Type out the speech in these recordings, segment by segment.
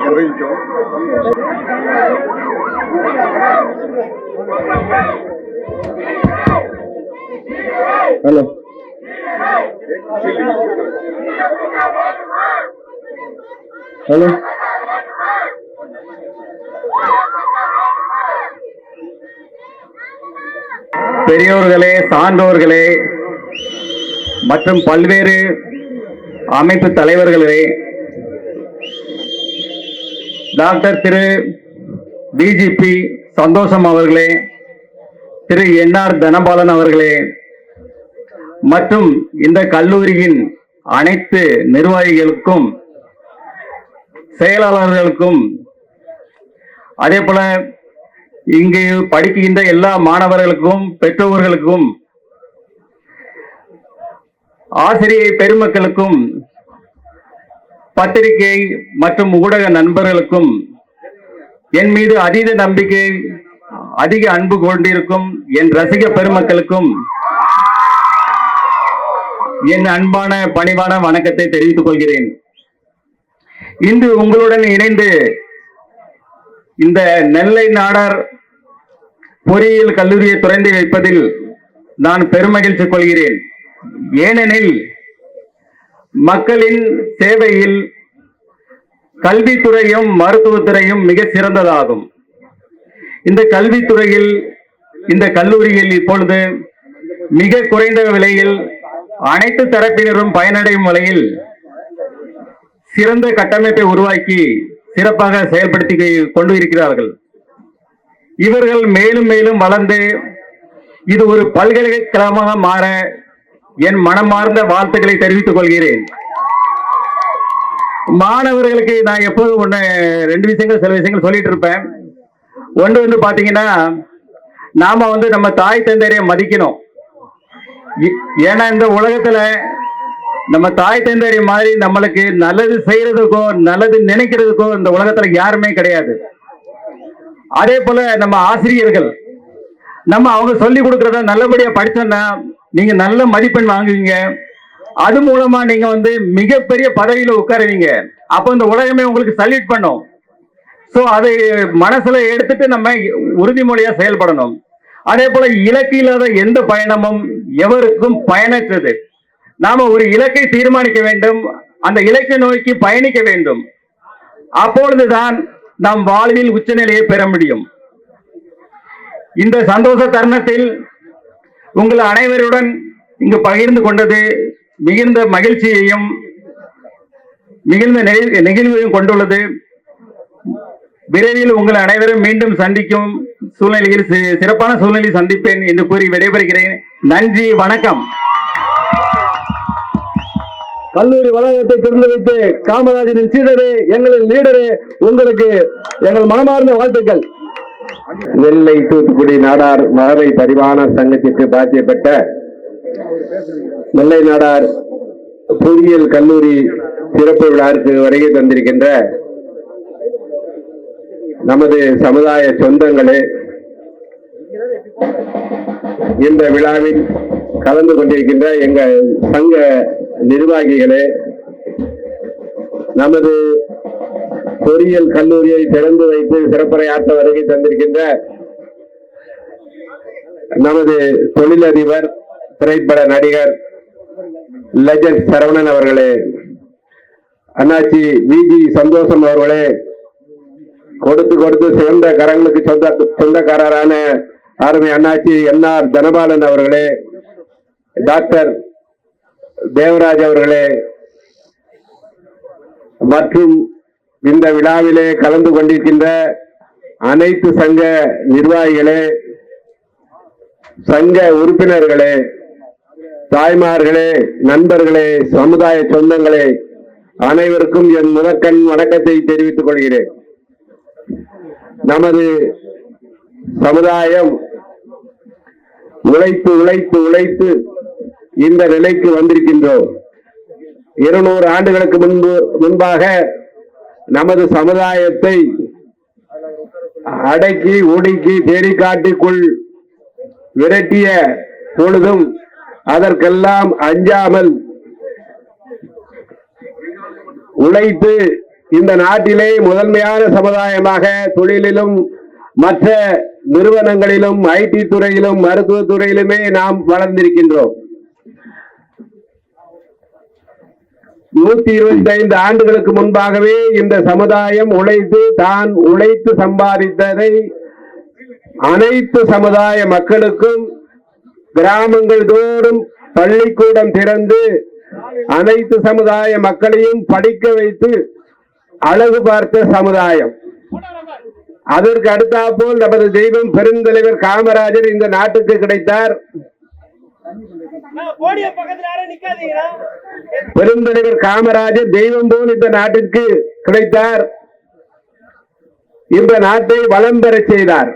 ஒரு நிமிஷம் ஹலோ பெரியோர்களே சான்றோர்களே மற்றும் பல்வேறு அமைப்பு தலைவர்களே டாக்டர் திரு டிஜிபி சந்தோஷம் அவர்களே திரு என் ஆர் தனபாலன் அவர்களே மற்றும் இந்த கல்லூரியின் அனைத்து நிர்வாகிகளுக்கும் செயலாளர்களுக்கும் அதே போல இங்கு படிக்கின்ற எல்லா மாணவர்களுக்கும் பெற்றோர்களுக்கும் ஆசிரியை பெருமக்களுக்கும் பத்திரிகை மற்றும் ஊடக நண்பர்களுக்கும் என் மீது அதீத நம்பிக்கை அதிக அன்பு கொண்டிருக்கும் என் ரசிக பெருமக்களுக்கும் என் அன்பான பணிவான வணக்கத்தை தெரிவித்துக் கொள்கிறேன். இன்று உங்களுடன் இணைந்து இந்த நெல்லை நாடார் பொறியியல் கல்லூரியை துறந்து வைப்பதில் நான் பெருமகிழ்ச்சி கொள்கிறேன். ஏனெனில் மக்களின் சேவையில் கல்வித்துறையும் மருத்துவத்துறையும் மிக சிறந்ததாகும். இந்த கல்வித்துறையில் இந்த கல்லூரியில் இப்பொழுது மிக குறைந்த விலையில் அனைத்து தரப்பினரும் பயனடையும் வகையில் சிறந்த கட்டமைப்பை உருவாக்கி சிறப்பாக செயல்படுத்தி கொண்டு இருக்கிறார்கள் இவர்கள் மேலும் மேலும் வளர்ந்து இது ஒரு பல்கலைக்கழகமாக மாற என் மனமார்ந்த வாழ்த்துக்களை தெரிவித்துக் கொள்கிறேன். மாணவர்களுக்கு நான் எப்போதும் ஒன்று ரெண்டு விஷயங்கள் சில விஷயங்கள் சொல்லிட்டு இருப்பேன். ஒன்று வந்து பார்த்தீங்கன்னா நாம வந்து நம்ம தாய் தந்தையரை மதிக்கணும். ஏன்னா இந்த உலகத்துல நம்ம தாய் தந்தரி மாதிரி நம்மளுக்கு நல்லது செய்யறதுக்கோ நல்லது நினைக்கிறதுக்கோ இந்த உலகத்துல யாருமே கிடையாது. அதே போல நம்ம ஆசிரியர்கள் நம்ம அவங்க சொல்லி கொடுக்கறத நல்லபடியா படிச்சோம்னா நீங்க நல்ல மதிப்பெண் வாங்குவீங்க. அது மூலமா நீங்க வந்து மிகப்பெரிய பதவியில உட்காருவீங்க. அப்போ இந்த உலகமே உங்களுக்கு சல்யூட் பண்ணும். சோ அதை மனசுல எடுத்துட்டு நம்ம உறுதிமொழியா செயல்படணும். அதே போல இலக்கு இல்லாத எந்த பயணமும் எவருக்கும் பயனற்றது. நாம ஒரு இலக்கை தீர்மானிக்க வேண்டும் அந்த இலக்கை நோக்கி பயணிக்க வேண்டும். அப்பொழுதுதான் நாம் வாழ்வில் உச்சநிலையை பெற முடியும். இந்த சந்தோஷ தருணத்தில் உங்கள் அனைவருடன் இங்கு பகிர்ந்து கொண்டது மிகுந்த மகிழ்ச்சியையும் மிகுந்த நெகிழ்- நெகிழ்வையும் கொண்டுள்ளது. விரைவில் உங்கள் அனைவரும் மீண்டும் சந்திக்கும் சூழ்நிலையில் சிறப்பான சூழ்நிலையில் சந்திப்பேன் என்று கூறி விடைபெறுகிறேன். நன்றி வணக்கம். கல்லூரி வளாகத்தை திறந்து வைத்து காமராஜரின் சீடரே எங்களின் லீடரே உங்களுக்கு எங்கள் மனமார்ந்த வாழ்த்துக்கள். நெல்லை தூத்துக்குடி நாடார் மகவை பரிவான சங்கத்திற்கு பாத்தியப்பட்ட நெல்லை நாடார் பொறியியல் கல்லூரி சிறப்பு விழாவிற்கு வருகை தந்திருக்கின்ற நமது சமுதாய சொந்தங்களே இந்த விழாவில் கலந்து கொண்டிருக்கின்ற எங்கள் சங்க நிர்வாகிகளே நமது பொறியியல் கல்லூரியை திறந்து வைத்து சிறப்புரையாற்ற வருகை தந்திருக்கின்ற நமது தொழிலதிபர் திரைப்பட நடிகர் லெஜண்ட் சரவணன் அவர்களே அண்ணாச்சி விஜி சந்தோஷம் அவர்களே கொடுத்து கொடுத்து சிறந்த கரங்களுக்கு சொந்த சொந்தக்காரரான அருமை அண்ணாச்சி என்ஆர் தனபாலன் அவர்களே டாக்டர் தேவராஜ் அவர்களே மற்றும் இந்த விழாவிலே கலந்து கொண்டிருக்கின்ற அனைத்து சங்க நிர்வாகிகளே சங்க உறுப்பினர்களே தாய்மார்களே நண்பர்களே சமுதாய சொந்தங்களே அனைவருக்கும் என் முதற்கண் வணக்கத்தை தெரிவித்துக் கொள்கிறேன். நமது சமுதாயம் உழைத்து உழைத்து உழைத்து இந்த நிலைக்கு வந்திருக்கின்றோம். இருநூறு ஆண்டுகளுக்கு முன்பு முன்பாக நமது சமுதாயத்தை அடக்கி ஒடுக்கி தேடிக்காட்டுக்குள் விரட்டிய பொழுதும் அதற்கெல்லாம் அஞ்சாமல் உழைத்து இந்த நாட்டிலே முதன்மையான சமுதாயமாக தொழிலிலும் மற்ற நிறுவனங்களிலும் ஐடி துறையிலும் மருத்துவ துறையிலுமே நாம் வளர்ந்திருக்கின்றோம். நூத்தி இருபத்தி ஐந்து ஆண்டுகளுக்கு முன்பாகவே இந்த சமுதாயம் உழைத்து தான் உழைத்து சம்பாதித்ததை அனைத்து சமுதாய மக்களுக்கும் கிராமங்கள் தோறும் பள்ளிக்கூடம் திறந்து அனைத்து சமுதாய மக்களையும் படிக்க வைத்து அழகு பார்த்த சமுதாயம். அதற்கு அடுத்தாற்போல் நமது தெய்வம் பெருந்தலைவர் காமராஜர் இந்த நாட்டுக்கு கிடைத்தார். பெருந்தலைவர் காமராஜர் தெய்வம் போல் இந்த நாட்டிற்கு கிடைத்தார். இந்த நாட்டை வளம் பெற செய்தார்.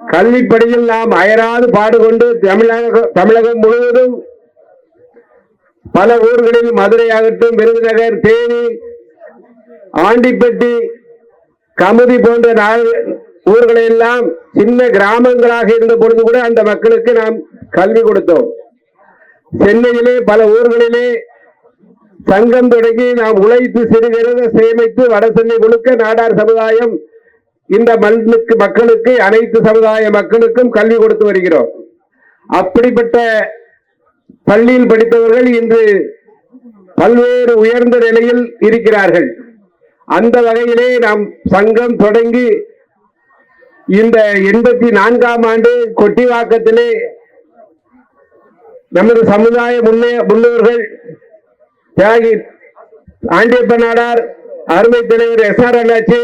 கல்விப்படியில் நாம் அயராது பாடுகொண்டு தமிழக தமிழகம் முழுவதும் பல ஊர்களில் மதுரை ஆகட்டும் விருதுநகர் தேனி ஆண்டிப்பட்டி கமுதி போன்ற நாள் ஊர்களை எல்லாம் சின்ன கிராமங்களாக இருந்த பொழுது கூட அந்த மக்களுக்கு நாம் கல்வி கொடுத்தோம். சென்னையிலே பல ஊர்களிலே சங்கம் தொடங்கி நாம் உழைத்து சிறுகிறத சேமித்து வட சென்னை முழுக்க நாடார் சமுதாயம் இந்த மண்ணுக்கு மக்களுக்கு அனைத்து சமுதாய மக்களுக்கும் கல்வி கொடுத்து வருகிறோம். அப்படிப்பட்ட பள்ளியில் படித்தவர்கள் இன்று பல்வேறு உயர்ந்த நிலையில் இருக்கிறார்கள். அந்த வகையிலே நாம் சங்கம் தொடங்கி இந்த எண்பத்தி நான்காம் ஆண்டு கொட்டிவாக்கத்திலே நமது சமுதாய முன்னே முன்னோர்கள் தியாகி ஆண்டியப்ப நாடார் அருமை தலைவர் எஸ் ஆர் அண்ணாச்சி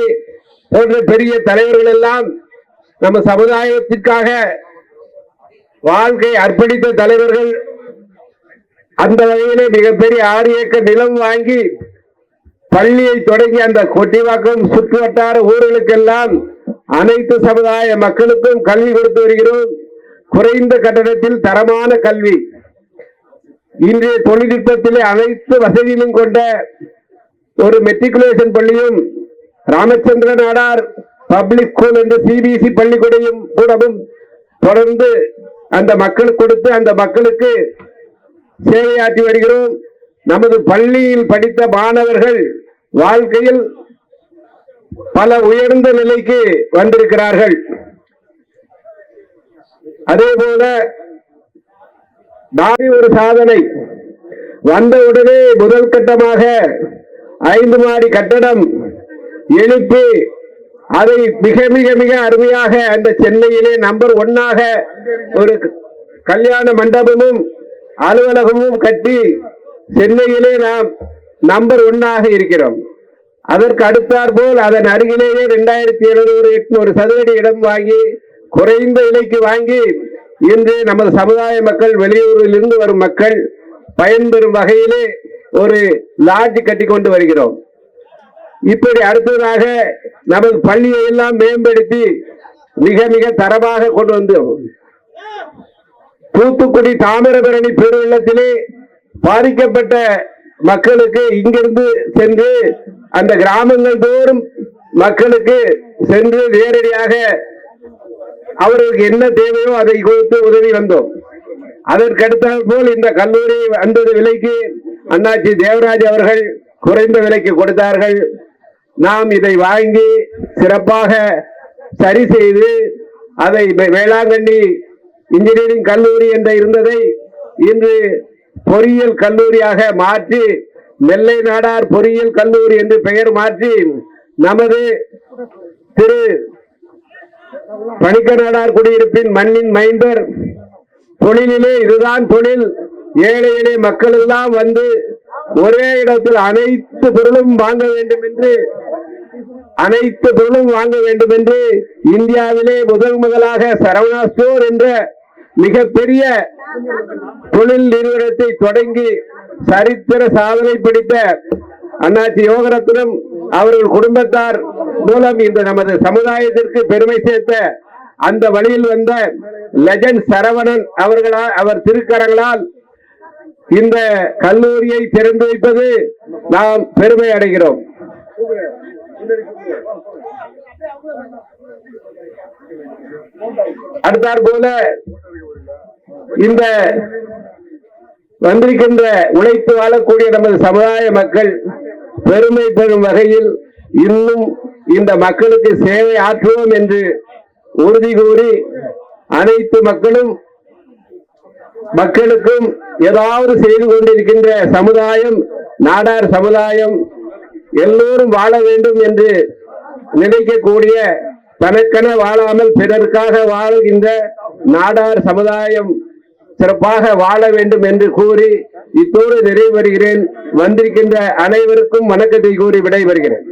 போன்ற பெரிய தலைவர்கள் எல்லாம் நம்ம சமுதாயத்திற்காக வாழ்க்கை அர்ப்பணித்த தலைவர்கள் அந்த வகையிலே மிகப்பெரிய ஆறு ஏக்கர் நிலம் வாங்கி பள்ளியை தொடங்கி அந்த கொட்டிவாக்கம் சுற்று வட்டார ஊர்களுக்கெல்லாம் அனைத்து சமுதாய மக்களுக்கும் கல்வி கொடுத்து வருகிறோம். குறைந்த கட்டணத்தில் தரமான கல்வி. இன்றைய தொழில்நுட்பத்திலே அனைத்து வசதியிலும் கொண்ட ஒரு மெட்ரிகுலேஷன் பள்ளியும் ராமச்சந்திர நாடார் பப்ளிக் ஸ்கூல் என்ற சிபிஎஸ்இ பள்ளிக்கூடையும் கூடவும் தொடர்ந்து அந்த மக்களுக்கு கொடுத்து அந்த மக்களுக்கு சேவையாற்றி வருகிறோம். நமது பள்ளியில் படித்த மாணவர்கள் வாழ்க்கையில் பல உயர்ந்த நிலைக்கு வந்திருக்கிறார்கள். அதே போல நாளை ஒரு சாதனை. வந்தவுடனே முதல் கட்டமாக ஐந்து மாடி கட்டடம் எழுப்பி அதை மிக மிக மிக அருமையாக அந்த சென்னையிலே நம்பர் ஒன்னாக ஒரு கல்யாண மண்டபமும் அலுவலகமும் கட்டி சென்னையிலே நாம் நம்பர் ஒன்னாக இருக்கிறோம். அதற்கு அடுத்தாற் போல் அதன் அருகிலேயே இரண்டாயிரத்தி எழுநூறு எட்நூறு சதுரடி இடம் வாங்கி குறைந்த விலைக்கு வாங்கி இன்று நமது சமுதாய மக்கள் வெளியூரில் இருந்து வரும் மக்கள் பயன்பெறும் வகையிலே ஒரு லாட்ஜ் கட்டி கொண்டு வருகிறோம். இப்படி அடுத்ததாக நமது பள்ளியை எல்லாம் மேம்படுத்தி மிக மிக தரமாக கொண்டு வந்தோம் தூத்துக்குடி தாமிரபரணி பெருவெள்ளத்திலே பாதிக்கப்பட்ட மக்களுக்கு இங்கிருந்து சென்று அந்த கிராமங்கள் தோறும் மக்களுக்கு சென்று நேரடியாக அவர்களுக்கு என்ன தேவையோ அதை கொடுத்து உதவி வந்தோம். அதற்கடுத்தால் போல் இந்த கல்லூரி வந்தது விலைக்கு அண்ணாச்சி தேவராஜ் அவர்கள் குறைந்த விலைக்கு கொடுத்தார்கள். நாம் இதை வாங்கி சிறப்பாக சரி செய்து அதை வேளாங்கண்ணி இன்ஜினியரிங் கல்லூரி என்ற இருந்ததை இன்று பொறியியல் கல்லூரியாக மாற்றி நெல்லை நாடார் பொறியியல் கல்லூரி என்று பெயர் மாற்றி நமது திரு பணிக்க நாடார் குடியிருப்பின் மண்ணின் மைந்தர் தொழிலிலே இதுதான் தொழில். ஏழை எளிய மக்கள் எல்லாம் வந்து ஒரே இடத்தில் அனைத்து பொருளும் வாங்க வேண்டும் என்று அனைத்து பொருளும் வாங்க வேண்டும் என்று இந்தியாவிலே முதல் முதலாக சரவணா ஸ்டோர் என்ற மிகப்பெரிய தொழில் நிறுவனத்தை தொடங்கி சரித்திர சாதனை பிடித்த அண்ணாச்சி யோகரத்னம் அவர்கள் குடும்பத்தார் மூலம் இந்த நமது சமுதாயத்திற்கு பெருமை சேர்த்த அந்த வழியில் வந்த லெஜண்ட் சரவணன் அவர்களால் அவர் திருக்கரங்களால் இந்த கல்லூரியை திறந்து வைப்பது நாம் பெருமை அடைகிறோம். அடுத்தாற் போல இந்த வந்திருக்கின்ற உழைத்து வாழக்கூடிய நமது சமுதாய மக்கள் பெருமை பெறும் வகையில் இன்னும் இந்த மக்களுக்கு சேவை ஆற்றுவோம் என்று உறுதி கூறி அனைத்து மக்களும் மக்களுக்கும் ஏதாவது செய்து கொண்டிருக்கின்ற சமுதாயம் நாடார் சமுதாயம் எல்லோரும் வாழ வேண்டும் என்று நினைக்கக்கூடிய தனக்கென வாழாமல் பிறருக்காக வாழுகின்ற நாடார் சமுதாயம் சிறப்பாக வாழ வேண்டும் என்று கூறி இத்தோடு நிறைவு வருகிறேன் வந்திருக்கின்ற அனைவருக்கும் வணக்கத்தை கூறி விடைபெறுகிறேன்.